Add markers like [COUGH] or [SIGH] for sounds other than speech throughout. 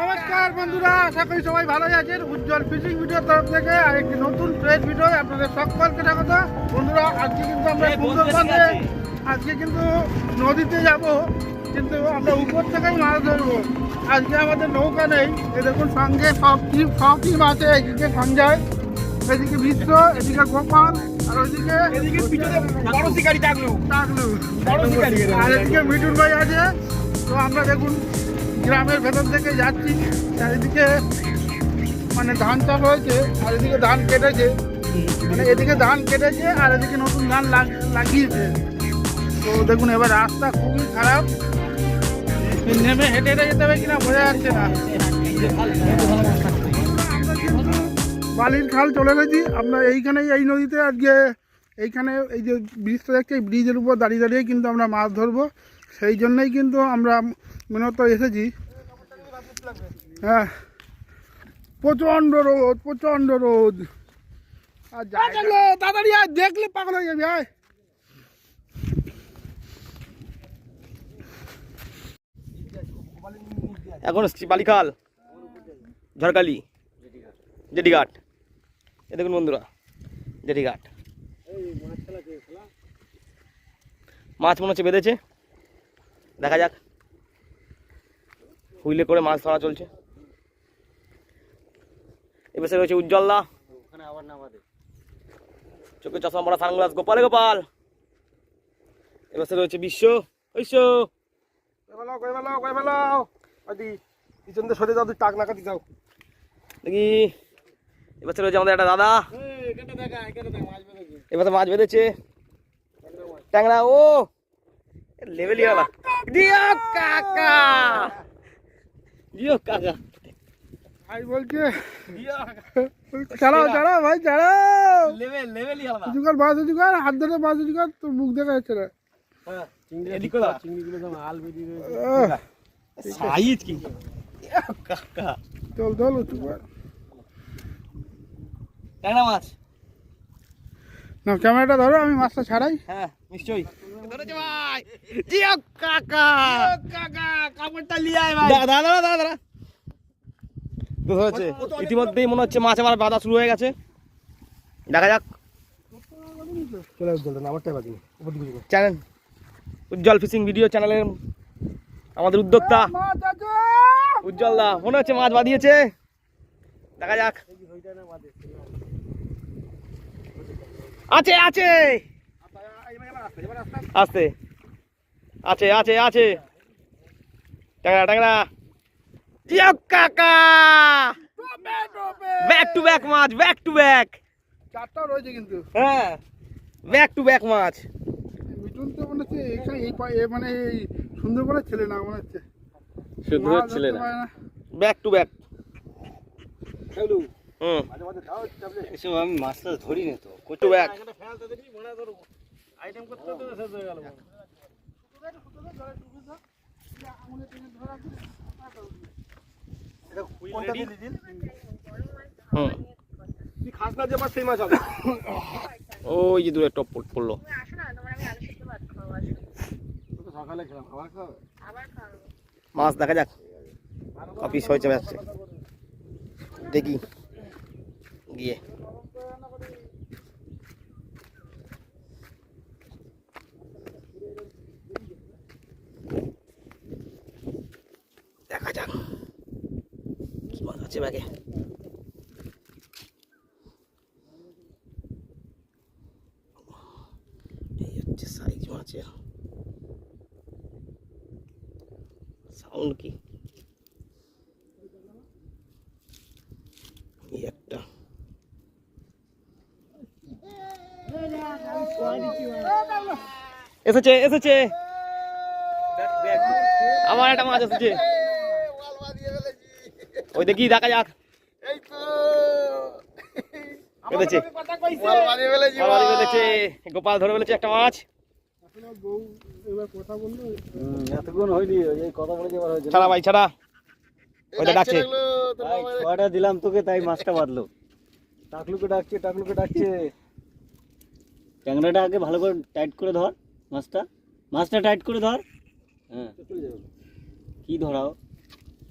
নমস্কার বন্ধুরা আশা করি সবাই ভালো আছেন। উজ্জ্বল ফিশিং ভিডিওর তরফ থেকে আর একটি নতুন ফ্রেশ ভিডিও আপনাদের সকলকে স্বাগত। বন্ধুরা আজকে কিন্তু আমরা সুন্দরবনে আজকে কিন্তু নদীতে যাব কিন্তু আমরা উপর থেকেই মাছ ধরবো। আজকে আমাদের নৌকা নেই। এ দেখুন সঙ্গে সব টিম সব টিম আছে। এদিকে সঞ্জয় এদিকে বিশ্ব এদিকে গোপাল আর ওইদিকে এদিকে পিছনে বড় শিকারি টাকলু। টাকলু। বড় শিকারি। আর এদিকে মিঠুন ভাই আছে। তো আমরা দেখুন গ্রামের ভেতর থেকে যাচ্ছি, চারিদিকে মানে ধান চাষ হয়েছে আর এদিকে ধান কেটেছে। মানে এদিকে ধান কেটেছে আর এদিকে নতুন ধান লাগ- লাগিয়েছে। তো দেখুন, এবার রাস্তা খুবই খারাপ। নেমে হেঁটে হেঁটে যেতে হবে কিনা বোঝা যাচ্ছে না। বালির খাল চলে গেছি। আমরা এইখানেই এই নদীতে আজকে এইখানে এই যে ব্রিজটা দেখছি এই ব্রিজের উপর দাঁড়িয়ে দাঁড়িয়ে কিন্তু আমরা মাছ ধরবো। সেই জন্যই কিন্তু আমরা মূলত এসেছি। হ্যাঁ। প্রচণ্ড রোদ প্রচণ্ড রোদ। আর তাড়াতাড়ি আর দেখলে পাগল হয়ে যাবি আয়। এখন এসছি বালিখাল ঝড়কালি জেডিঘাট এ দেখুন বন্ধুরা জেডিঘাট মাছ মনে হচ্ছে বেঁধেছে। দেখা যাক। হুইলে করে মাছ ধরা চলছে। এবার রয়েছে উজ্জ্বল উজ্জ্বলদা চোখে চশমা পড়া সানগ্লাস গোপালে গোপাল। এবার রয়েছে বিশ্ব যাও দেখি। এবার রয়েছে আমাদের একটা দাদা। এবার মাছ বেঁধেছে। ট্যাংরা ও। লেভেলই হলো কাকা। দিও কাকা। ভাই বলছে চালাও চালাও ভাই চালাও লেভেল লেভেলই হলো উঁচু কর বাস উঁচু হাত ধরে বাস তোর মুখ দেখা যাচ্ছে না। এদিক কোলা আহ, সাইজ কি? কাকা। চল চল উঁচু কর মাছ। না ক্যামেরাটা ধরো আমি মাছটা ছাড়াই। হ্যাঁ নিশ্চয়ই। ধরেছে ভাই। জিও কাকা। কাকা কাপড়টা লিয়ে আয় ভাই। দাঁড়া দাঁড়া দাঁড়া দাঁড়া ধরেছে ইতিমধ্যেই মনে হচ্ছে মাছ আবার বাঁধা শুরু হয়ে গেছে। দেখা যাক। চলে উজ্জ্বল আমারটাই বাকি চ্যানেল। উজ্জ্বল ফিশিং ভিডিও চ্যানেলের আমাদের উদ্যোক্তা। উজ্জ্বল দা মনে হচ্ছে মাছ বাঁধিয়েছে। দেখা যাক। আছে আছে। আস্তে আছে আছে আছে। ট্যাংরা ট্যাংরা জিও কাকা! ব্যাক টু ব্যাক মাছ ব্যাক টু ব্যাক চারটা রয়েছে কিন্তু। হ্যাঁ ব্যাক টু ব্যাক মাছ মিঠুন তো মনে হচ্ছে এখানে এই মানে এই সুন্দরবনের ছেলে না মনে হচ্ছে। ধরতে পারে না। ব্যাক টু ব্যাক হুম। এসব আমি মাছটা ধরি না তো টু ব্যাক হুম তুই খাস না যে মাছ সেই মাছ হবে। ওই যে দূরে টপ পড়ল। মাছ দেখা যাক অফিস হয়েছে যাচ্ছে দেখি। গিয়ে দেখা যাক কি মাছ আছে ব্যাগে এই হচ্ছে সাইজ মাছের সাউন্ড কি এই একটা এসেছে এসেছে আমার একটা মাছ এসেছে ওই দেখি দেখা যাক। বাবারি বেঁধেছে গোপাল ধরে ফেলেছে একটা মাছ। বউ এবার কথা বলল? এতক্ষণ হয়নি এই কথা বলে যাবার হয়েছে। ছাড়া ভাই ছাড়া। ওইটা ডাকছে ছয়টা দিলাম তোকে তাই মাছটা বাঁধলো। টাকলুকে ডাকছে টাকলুকে ডাকছে। ট্যাংরাটা আগে ভালো করে টাইট করে ধর মাছটা। মাছটা টাইট করে ধর। হ্যাঁ। কি ধরাও?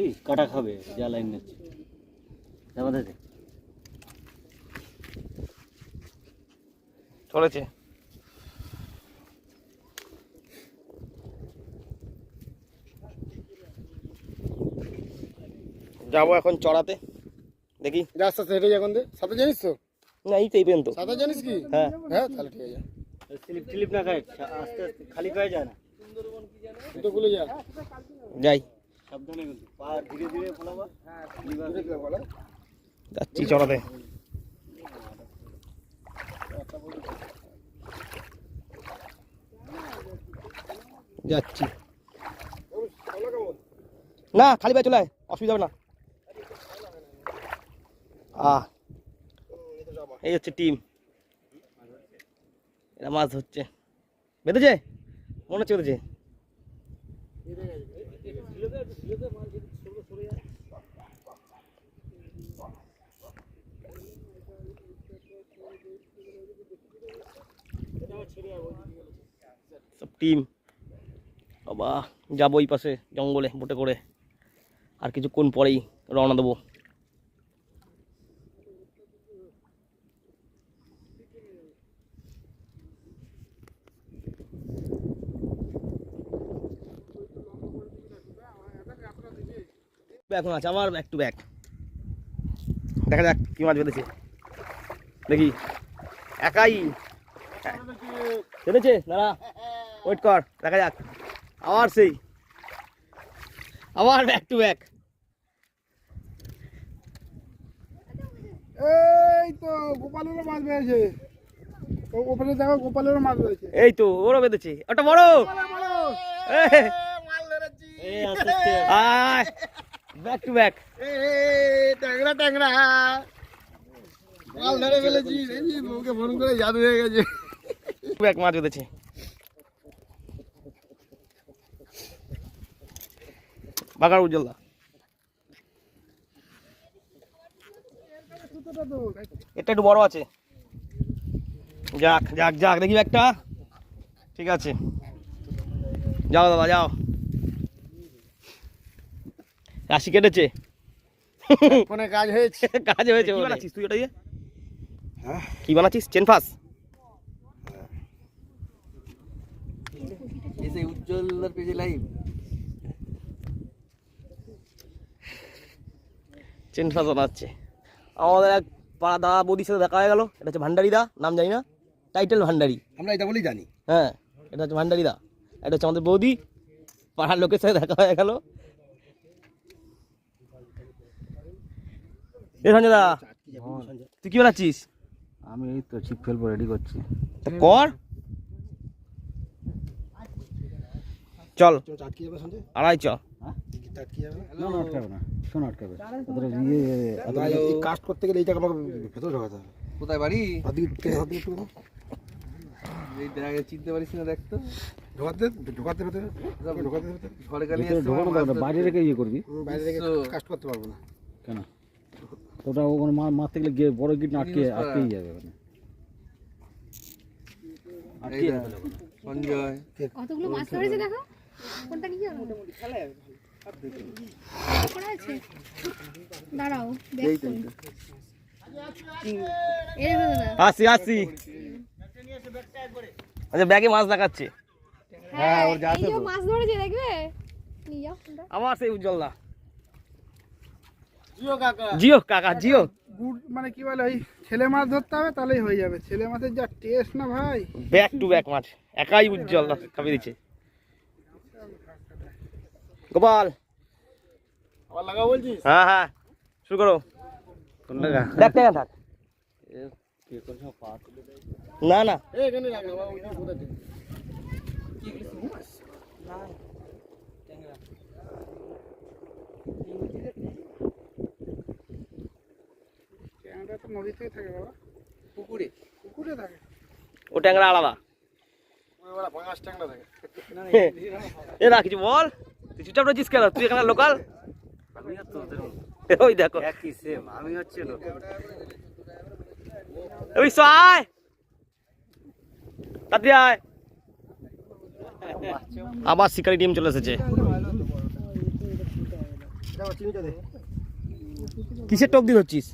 এই কাটা খাবে যা লাইন নিচ্ছে যাবা দেখে চলেছে। যাব এখন চড়াতে। দেখি। রাস্তা হেঁটে এখন দে। সাথে জানিস তো? না এই তো এই পর্যন্ত। সাথে জানিস কি? হ্যাঁ। হ্যাঁ তাহলে ঠিক আছে। স্লিপ স্লিপ না খায় আস্তে আস্তে খালি পায়ে যায় না। যা। যাই। সাবধানে কিন্তু। পা ধীরে ধীরে ফোলাবা যাচ্ছি চড়াতে যাচ্ছি। না খালি পায়ে চলে আয়, অসুবিধা হবে না। আহ এই হচ্ছে টিম। এরা মাছ ধরছে। বেঁধেছে? মনে হচ্ছে বেঁধেছে। সব টিম। বাবা যাব ওই পাশে জঙ্গলে বোটে করে। আর কিছুক্ষণ পরেই রওনা দেবো। আমার ব্যাক টু ব্যাক দেখা যাক কি মাছ বেঁধেছে। দেখি। একাই। বেঁধেছে? দাঁড়া। ওয়েট কর দেখা যাক। আবার সেই। আবার ব্যাক টু ব্যাক এই তো গোপালেরও মাছ ওপরে দেখো গোপালেরও মাছ এই তো ওরও বেঁধেছে। ওটা বড়। আয়। ব্যাক টু ব্যাক ট্যাংরা ট্যাংরা। মাল ধরে ফেলেছি। বউকে ফোন করে জাদু হয়ে গেছে। ব্যাক মাছ বেঁধেছে। বাগার উজ্জ্বলদা এটা একটু বড় আছে। যাক যাক যাক দেখি একটা। ঠিক আছে। যাও দাদা যাও। রাশি কেটেছে। ফোনে কাজ হয়েছে। [LAUGHS] কাজ হয়েছে কি বানাচ্ছিস তুই ওটা দিয়ে? হ্যাঁ? কি বানাচ্ছিস? চেন ফাস। এসে উজ্জ্বলদার পেজে লাইভ। চেন ফাস বানাচ্ছে। আমাদের এক পাড়া দাদা বৌদির সাথে দেখা হয়ে গেল। এটা হচ্ছে ভান্ডারি দা নাম জানি না। টাইটেল ভান্ডারি। আমরা এটা বলেই জানি। হ্যাঁ এটা হচ্ছে ভান্ডারি দা এটা হচ্ছে আমাদের বৌদি। পাড়ার লোকের সাথে দেখা হয়ে গেল। এ সঞ্জয় তুই কি বানাচ্ছিস? আমি এই তো ছিপ ফেলব রেডি করছি। কর। চল। আড়াই চ। কাস্ট করতে গেলে এইটাকে আমাকে ভেতরে ঢোকাতে হবে। কোথায় বাড়ি? চিনতে পারিস না দেখতো ঢোকাতে ঢোকাতে ভেতরে ঢোকাতে বাইরে রেখে ইয়ে করবি। বাইরে থেকে কাস্ট করতে পারব না। কেন? ওটা ওখানে মারতে গেলে গিয়ে বড় গিট আটকে আটকেই যাবে ওখানে। কতগুলো মাছ ধরেছে দেখো? কোনটা নিয়ে দাঁড়াও আসি আসি। আচ্ছা ব্যাগে মাছ দেখাচ্ছে। হ্যাঁ এই মাছ ধরেছে দেখবে? নিয়ে যাও কোনটা? আমার সেই উজ্জ্বল দা। জিও কাকা। জিও কাকা জিও। গুড মানে কি বলে ওই ছেলে মাছ ধরতে হবে তাহলেই হয়ে যাবে। ছেলে মাছের যা টেস্ট না ভাই। ব্যাক টু ব্যাক মাছ একাই উজ্জ্বল খাবি দিচ্ছে। গোপাল। আবার লাগা বলছিস? হ্যাঁ হ্যাঁ শুরু করো। দেখ থাক না না। এখানে রাখ না বাবা, ওই দিকে কোথায় থেকে? ট্যাংরা তো নদী থাকে বাবা। পুকুরে? পুকুরে থাকে। ও ট্যাংরা আলাদা? ওই বড় পাঙাশ ট্যাংরা থাকে। এ না কিছু বল। তুই চুপচাপ রয়েছিস কেন? তুই এখানে লোকাল? ওই দেখো। আমি হচ্ছে ওই সো আয়। তাড়াতাড়ি আয়। আবার শিকারি টিম চলে এসেছে। কিসের টপ দিয়ে ধরছিস?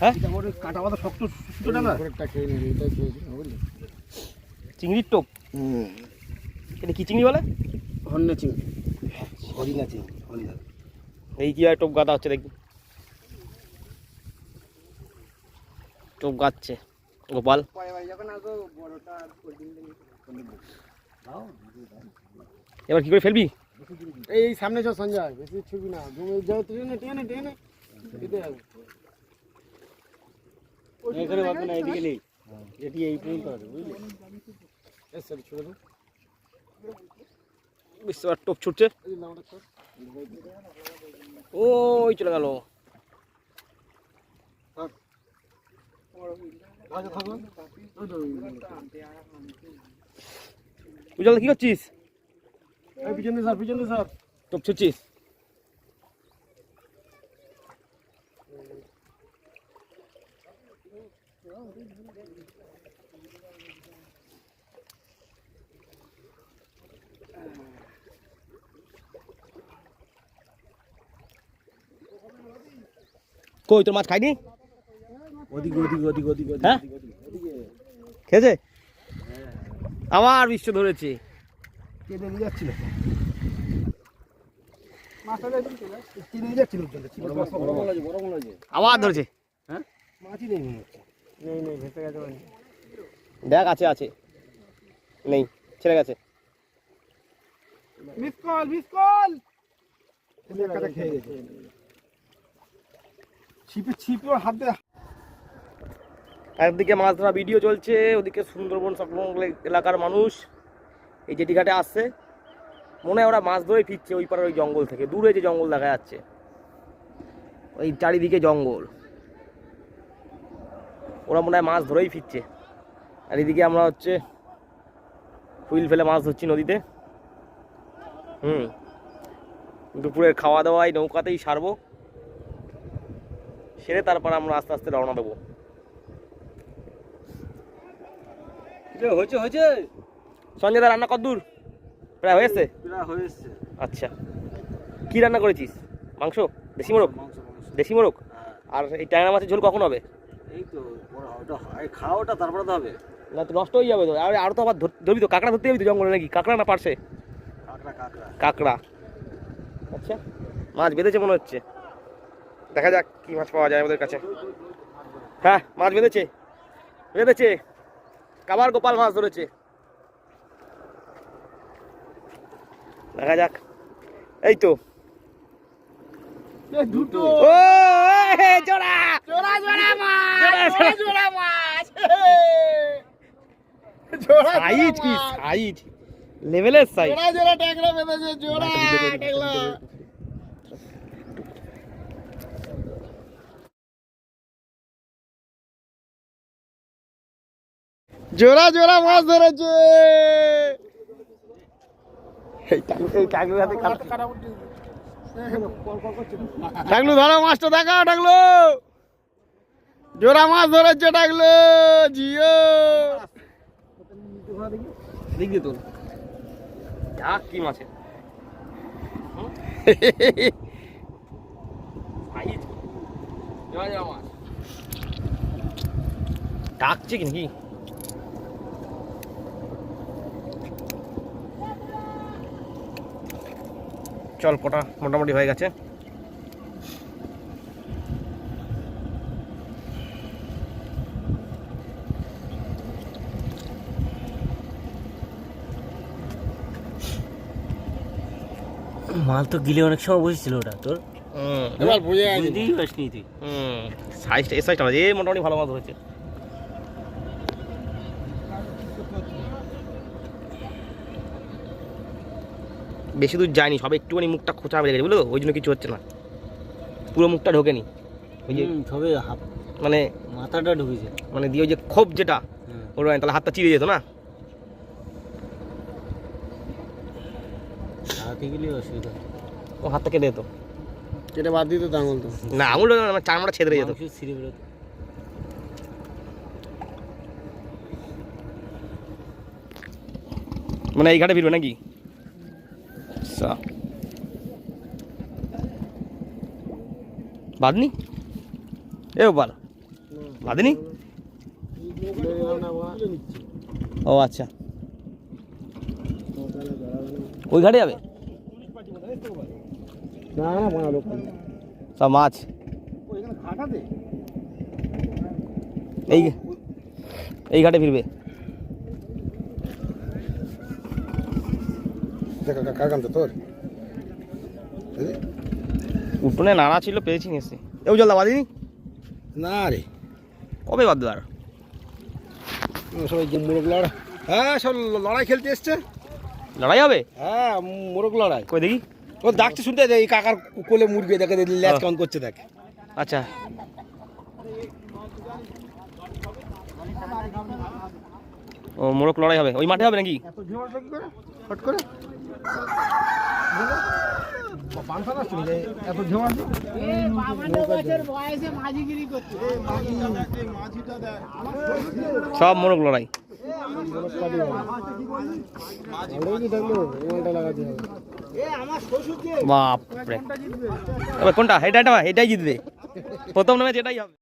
হ্যাঁ? কাটা মাথা শক্ত সুতোটা না? চিংড়ির টোপ? এটা কি চিংড়ি বলে? হন্যে চিংড়ি। হরিণা চিংড়ি হরিণা। এই কি টোপ গাদা হচ্ছে দেখবি? টোপ গাচ্ছে। গোপাল? এবার কি করে ফেলবি? এই সামনে চল সঞ্জয় বেশি ছবি না। তুমি যাও ট্রেনে এখানে পাবো না এদিকে নেই। এটি এই পর্যন্ত আছে বুঝলি? এই সরি দাও। বুঝতে পার টোপ ছুটছে। ওই চলে গেল। উজ্জ্বল কি করছিস? পিছনে স্যার পিছনে স্যার টোপ ছুটছিস? কই তোর মাছ খাইনি? ওদিক ওদিক ওদিক ওদিক ওদিক হ্যাঁ? খেয়েছে? আবার বিশ্ব ধরেছে। আবার ধরেছে। গেছে মানে। দেখ আছে আছে। নেই ছেড়ে গেছে। মিস কল মিস কল খেয়ে গেছে। ছিপে ছিপে হাত। দিয়ে একদিকে মাছ ধরা ভিডিও চলছে, ওদিকে সুন্দরবন সংলগ্ন এলাকার মানুষ এই জেটি ঘাটে আসছে। মনে হয় ওরা মাছ ধরে ফিরছে ওই পাড়ার ওই জঙ্গল থেকে। দূরে যে জঙ্গল দেখা যাচ্ছে, ওই চারিদিকে জঙ্গল। ওরা মনে হয় মাছ ধরেই ফিরছে। আর এদিকে আমরা হচ্ছে হুইল ফেলে মাছ ধরছি নদীতে। হুম, দুপুরের খাওয়া দাওয়াই নৌকাতেই সারবো। সেরে তারপর আমরা আস্তে আস্তে রওনা দেবো। হয়েছে হয়েছে। সঞ্জয় দা রান্না কদ্দূর প্রায় হয়েছে? প্রায় হয়েছে। আচ্ছা। কি রান্না করেছিস? মাংস? দেশি মোরগ? দেশি মোরগ? হ্যাঁ, আর এই ট্যাংরা মাছের ঝোল কখন হবে? এই তো খাওয়াটা তারপরে তো হবে। না তো নষ্ট হয়ে যাবে তো। আর আর তো আবার ধর- ধরবি তো কাঁকড়া ধরতে যাবি তো জঙ্গলে নাকি? কাঁকড়া না পারছে? কাঁকড়া কাঁকড়া। কাঁকড়া। আচ্ছা। মাছ বেঁধেছে মনে হচ্ছে। দেখা যাক কি মাছ পাওয়া যায় আমাদের কাছে। হ্যাঁ মাছ বেঁধেছে। বেঁধেছে। কাবার গোপাল মাছ ধরেছে। দেখা যাক। এই তো। দুটো। ও জোড়া। জোড়া জোড়া মাছ। জোড়া, জোড়া। মাছ। জোড়া সাইজ কি সাইজ? লেভেলের সাইজ জোড়া জোড়া ট্যাংরা বেঁধেছে জোড়া ট্যাংরা। জোড়া জোড়া মাছ ধরেছে। টাকলু- টাকলু ধরো মাছটা দেখা টাকলু। জোড়া মাছ ধরেছে টাকলু জিও। দেখবি তোর কি [LAUGHS] মাছ। ডাকছে কি নাকি? চল কটা মোটামুটি হয়ে গেছে। মাল তো গিলে অনেক সময় বসেছিল ওটা তোর? হুম বুঝে পারিসনি তুই। হুম সাইজটা এই সাইজটা এ মোটামুটি ভালো মাছ হয়েছে বেশি দূর যায়নি সব একটুখানি মুখটা খোঁচা বেড়ে গেছে বুঝলো ওই জন্য কিছু হচ্ছে না। পুরো মুখটা ঢোকেনি। ওই যে সবে হাত মানে মাথাটা ঢুকেছে। মানে দিয়ে ওই যে ক্ষোভ যেটা হ্যাঁ। ওর তাহলে হাতটা চিড়ে যেত না? হাতে গেলে অসুবিধা। ও হাতটা কেটে যেত। কেটে বাদ দিতে তো আঙুল তো না আঙুল আমার চামড়া ছেদরে যেত। মাংস ছিঁড়ে বেরোতো। মানে এই ঘাটে ফিরবে নাকি? আচ্ছা বাদনি? এ ওপার বাদনি? ও আচ্ছা। ওই ঘাটে যাবে? সব মাছ। এই এই ঘাটে ফিরবে। উঠোনে নাড়া ছিল পেয়েছি নিশ্চি এও জল বাদিনি না রে। কবে বাদ আর সবাই মোরগ লড়াই হ্যাঁ সব লড়াই খেলতে এসছে। লড়াই হবে? হ্যাঁ মোরগ লড়াই। কই দেখি। ও ডাকছে শুনতে এই কাকার কোলে মুরগি দেখে ল্যাচ। কেমন করছে দেখ। আচ্ছা। ও মোরগ লড়াই হবে। ওই মাঠে হবে নাকি? করে? সব মোরগ লড়াই। বাপরে। কোনটা? এটা এটা এটাই জিতবে। প্রথম নামে যেটাই হবে।